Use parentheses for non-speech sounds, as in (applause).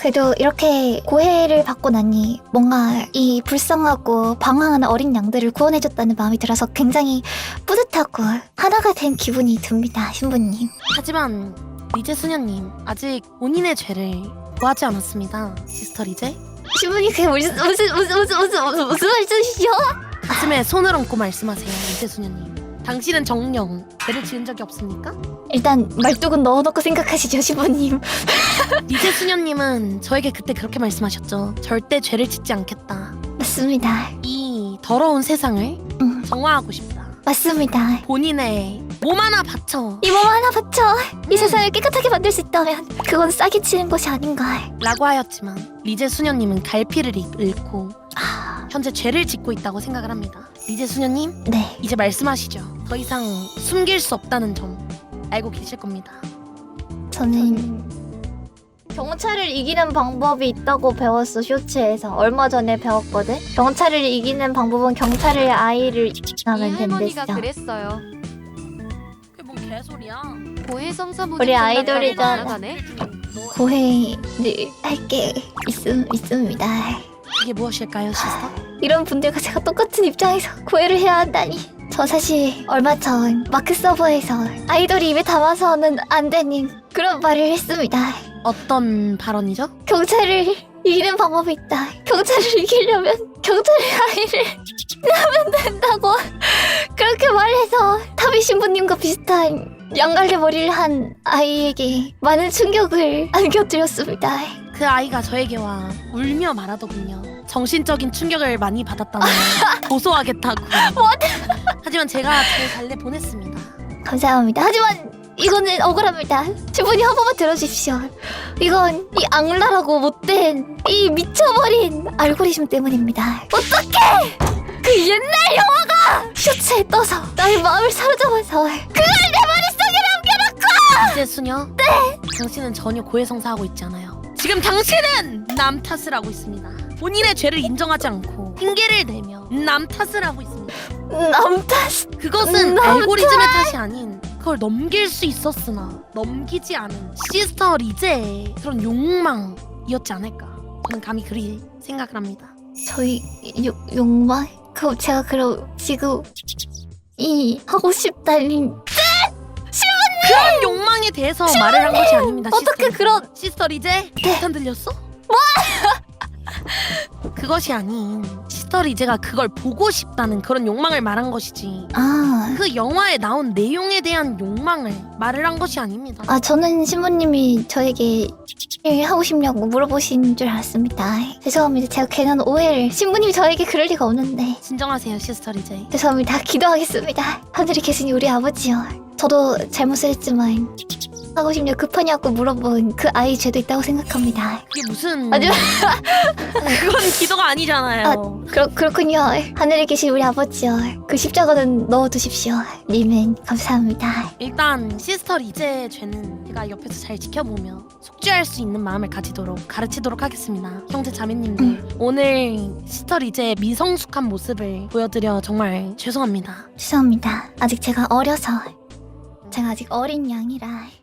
그래도 이렇게 고해를 받고 나니 뭔가 이 불쌍하고 방황하는 어린 양들을 구원해줬다는 마음이 들어서 굉장히 뿌듯하고 하나가 된 기분이 듭니다, 신부님. 하지만 리제 수녀님 아직 본인의 죄를 구하지 않았습니다. 시스터 리제 신부님 그게 무슨 무슨 무슨 무슨 무슨 무슨, 말씀이시죠? 가슴에 손을 얹고 말씀하세요. 리제 수녀님. 당신은 정령 죄를 지은 적이 없습니까? 일단 말뚝은 넣어놓고 생각하시죠, 신부님. 리제 수녀님은 저에게 그때 그렇게 말씀하셨죠. 절대 죄를 짓지 않겠다. 맞습니다. 이 더러운 세상을 음, 정화하고 싶다. 맞습니다. 본인의 몸 하나 바쳐 이 몸 하나 바쳐 이 세상을 깨끗하게 만들 수 있다면 그건 싸게 치는 것이 아닌가. 라고 하였지만 리제 수녀님은 갈피를 잃- 잃고 아, 현재 죄를 짓고 있다고 생각을 합니다. 리제 수녀님 네. 이제 말씀하시죠. 더 이상 숨길 수 없다는 점 알고 계실 겁니다. 저는 경찰을 이기는 방법이 있다고 배웠어 쇼츠에서 얼마 전에 배웠거든. 경찰을 이기는 방법은 경찰의 아이를 이 하면 할머니가 된댔어. 그랬어요. 그게 뭔 개소리야? 고해성 사무 우리 아이돌이잖아. 나가네. 고해 를 할 게 있음 있습니다. 이게 무엇일까요, 시스터? 이런 분들과 제가 똑같은 입장에서 고해를 해야 한다니. 저 사실 얼마 전 마크 서버에서 아이돌이 입에 담아서는 안 되는 그런 말을 했습니다. 어떤 발언이죠? 경찰을 이기는 방법이 있다. 경찰을 이기려면 경찰의 아이를 낳으면 된다고 (laughs) 그렇게 말해서 타비 신부님과 비슷한 양갈래 머리를 한 아이에게 많은 충격을 (laughs) 안겨드렸습니다. 그 아이가 저에게 와 울며 말하더군요. 정신적인 충격을 많이 받았다며 (laughs) 고소하겠다고. 하지만 제가 제 갈래 보냈습니다. 감사합니다. 하지만 이거는 억울합니다. 신부님 한 번만 들어주십시오. 이건 이 악랄하고 못된 이 미쳐버린 알고리즘 때문입니다. 어떻게 그 옛날 영화가 쇼츠에 떠서 나의 마음을 사로잡아서 그걸 내 머릿속에 남겨놓고 이제 수녀. 네. 당신은 전혀 고해성사하고 있지 않아요. 지금 당신은 남 탓을 하고 있습니다. 본인의 죄를 인정하지 않고 핑계를 대며 남 탓을 하고 있습니다. 남 탓 그것은 남 알고리즘의 탓이 아닌 그걸 넘길 수 있었으나 넘기지 않은 시스터 리제의 그런 욕망이었지 않을까. 저는 감히 그리 생각을 합니다. 저희 요, 욕망? 그럼 제가 그럼 지금 이 하고 싶다는 그런 욕망에 대해서 말을 한 것이 아닙니다. 어떻게 시스터. 그런 시스터 리제? 네. 폭탄 들렸어? 뭐? (laughs) 그것이 아닌 시스터 리제가 그걸 보고 싶다는 그런 욕망을 말한 것이지 아 그 영화에 나온 내용에 대한 욕망을 말을 한 것이 아닙니다. 아, 저는 신부님이 저에게 일 하고 싶냐고 물어보신 줄 알았습니다. 죄송합니다. 제가 괜한 오해를. 신부님이 저에게 그럴 리가 없는데. 진정하세요, 시스터 리제. 죄송합니다. 기도하겠습니다. 하늘에 계신 우리 아버지요. 저도 잘못을 했지만 하고 싶냐 급하냐고 물어본 그 아이 죄도 있다고 생각합니다. 그게 무슨 아니요. (laughs) 그건 기도가 아니잖아요. 그렇 그렇군요. 하늘에 계신 우리 아버지요. 그 십자가는 넣어두십시오. 님은 감사합니다. 일단 시스터 리제의 죄는 제가 옆에서 잘 지켜보며 속죄할 수 있는 마음을 가지도록 가르치도록 하겠습니다. 형제 자매님들 오늘 시스터 리제의 미성숙한 모습을 보여드려 정말 죄송합니다. 죄송합니다. 아직 제가 어려서 제가 아직 어린 양이라